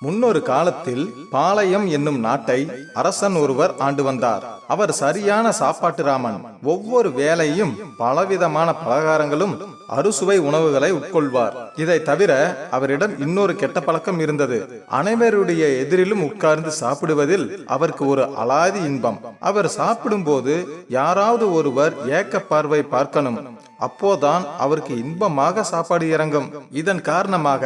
முன்னொரு காலத்தில் பாளையம் என்னும் நாட்டை அரசன் ஒருவர் ஆண்டு வந்தார். அவர் சரியான சாப்பாட்டு ராமன். ஒவ்வொரு வேலையும் பலவிதமான பலகாரங்களும் அறுசுவை உணவுகளை உட்கொள்வார். இதை தவிர அவரிடம் இன்னொரு கெட்ட பழக்கம் இருந்தது. அனைவருடைய எதிரிலும் உட்கார்ந்து சாப்பிடுவதில் அவருக்கு ஒரு அலாதி இன்பம். அவர் சாப்பிடும்போது யாராவது ஒருவர் ஏக்க பார்வை பார்க்கணும். அப்போதான் அவருக்கு இன்பமாக சாப்பாடு இறங்கும். இதன் காரணமாக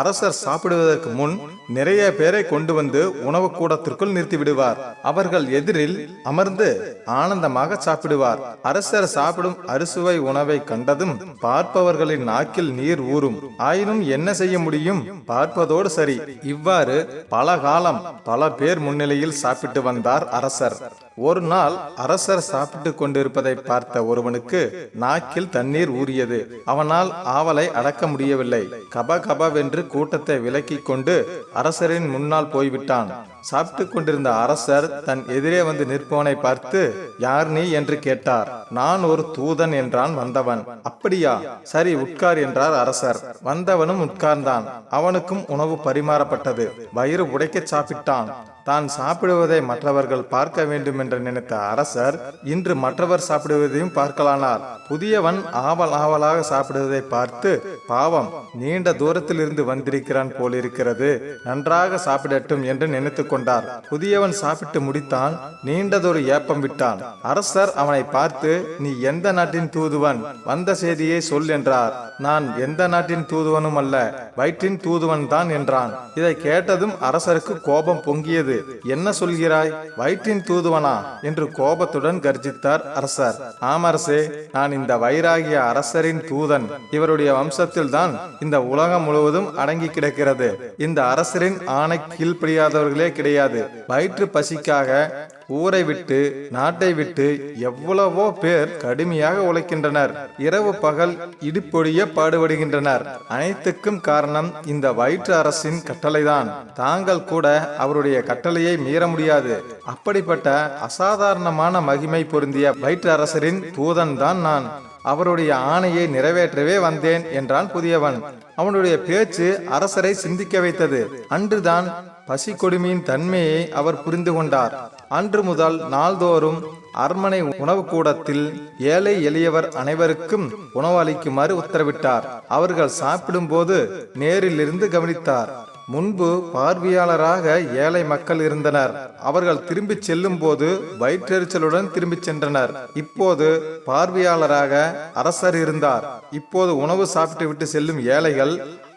அரசர் சாப்பிடுவதற்கு முன் நிறைய பேரை கொண்டு வந்து உணவு கூடத்திற்குள் நிறுத்திவிடுவார் அவர்கள் எதிரில் அமர்ந்து ஆனந்தமாக சாப்பிடுவார். அரசர் சாப்பிடும் அறுசுவை உணவை கண்டதும் பார்ப்பவர்களின் நாக்கில் நீர் ஊறும். ஆயினும் என்ன செய்ய முடியும்? பார்ப்பதோடு சரி. இவ்வாறு பல காலம் பல பேர் முன்னிலையில் சாப்பிட்டு வந்தார் அரசர். ஒரு நாள் அரசர் சாப்பிட்டு கொண்டிருப்பதை பார்த்த ஒருவனுக்கு நாக்கில் தண்ணீர் ஊறியது. அவனால் ஆவலை அடக்க முடியவில்லை. கப கபவென்று கூட்டத்தை விலக்கிக் கொண்டு அரசரின் முன்னால் போய்விட்டான். சாப்பிட்டு கொண்டிருந்த அரசர் தன் எதிரே வந்து நிற்பவனை பார்த்து யார் நீ? என்று கேட்டார். நான் ஒரு தூதன் என்றான் வந்தவன். அப்படியா? சரி உட்கார் என்றார் அரசர். வந்தவனும் உட்கார்ந்தான். அவனுக்கும் உணவு பரிமாறப்பட்டது. வயிறு உடைக்க சாப்பிட்டான். தான் சாப்பிடுவதை மற்றவர்கள் பார்க்க வேண்டும் என்று நினைத்த அரசர் இன்று மற்றவர் சாப்பிடுவதையும் பார்க்கலானார். புதியவன் ஆவல் ஆவலாக சாப்பிடுவதை பார்த்து பாவம் நீண்ட தூரத்தில் இருந்து வந்திருக்கிறான் போலிருக்கிறது. நன்றாக சாப்பிடட்டும் என்று நினைத்து கொண்டார். புதியவன் சாப்பிட்டு முடித்தான். நீண்டதொரு ஏப்பம் விட்டான். அரசர் அவனை பார்த்து நீ எந்த நாட்டின் தூதுவன்? வந்த செய்தியை சொல் என்றார். நான் எந்த நாட்டின் தூதுவனும் அல்ல வயிற்றின் தூதுவன் தான் என்றான். இதை கேட்டதும் அரசருக்கு கோபம் பொங்கியது. என்ன சொல்கிறாய்? வயிற்றின் தூதுவனா? என்று கோபத்துடன் கர்ஜித்தார் அரசர் ஆமரசே நான் இந்த வைராகிய அரசரின் தூதன். இவருடைய வம்சத்தில் தான் இந்த உலகம் முழுவதும் அடங்கி கிடக்கிறது. இந்த அரசரின் ஆணை கீழ்ப்படியாதவர்களே கிடையாது. வயிற்று பசிக்காக ஊரை விட்டு நாட்டை விட்டு எவ்வளவோ பேர் கடுமையாக உழைக்கின்றனர். இரவு பகல் இடிப்பொழிய பாடுபடுகின்றனர். அனைத்துக்கும் காரணம் இந்த வயிற்று அரசின் கட்டளைதான். தாங்கள் கூட அவருடைய கட்டளையை மீற முடியாது. அப்படிப்பட்ட அசாதாரணமான மகிமை பொருந்திய வயிற்று அரசரின் தூதன் தான் நான். அவருடைய ஆணையை நிறைவேற்றவே வந்தேன் என்றான் புதியவன். அவனுடைய பேச்சு அரசரை சிந்திக்க வைத்தது. அன்றுதான் பசி கொடுமையின் தன்மையை அவர் புரிந்து கொண்டார். அன்று முதல் நாள்தோறும் அரண்மனை உணவு கூடத்தில் ஏழை எளியவர் அனைவருக்கும் உணவு அளிக்குமாறு உத்தரவிட்டார். அவர்கள் சாப்பிடும்போது நேரிலிருந்து கவனித்தார். முன்பு பார்வையாளராக ஏழை மக்கள் இருந்தனர். அவர்கள் திரும்பிச் செல்லும் போது வயிற்றெரிச்சலுடன் திரும்பிச் சென்றனர். இப்போது பார்வையாளராக அரசர் இருந்தார். இப்போது உணவு சாப்பிட்டு விட்டு செல்லும் ஏழைகள்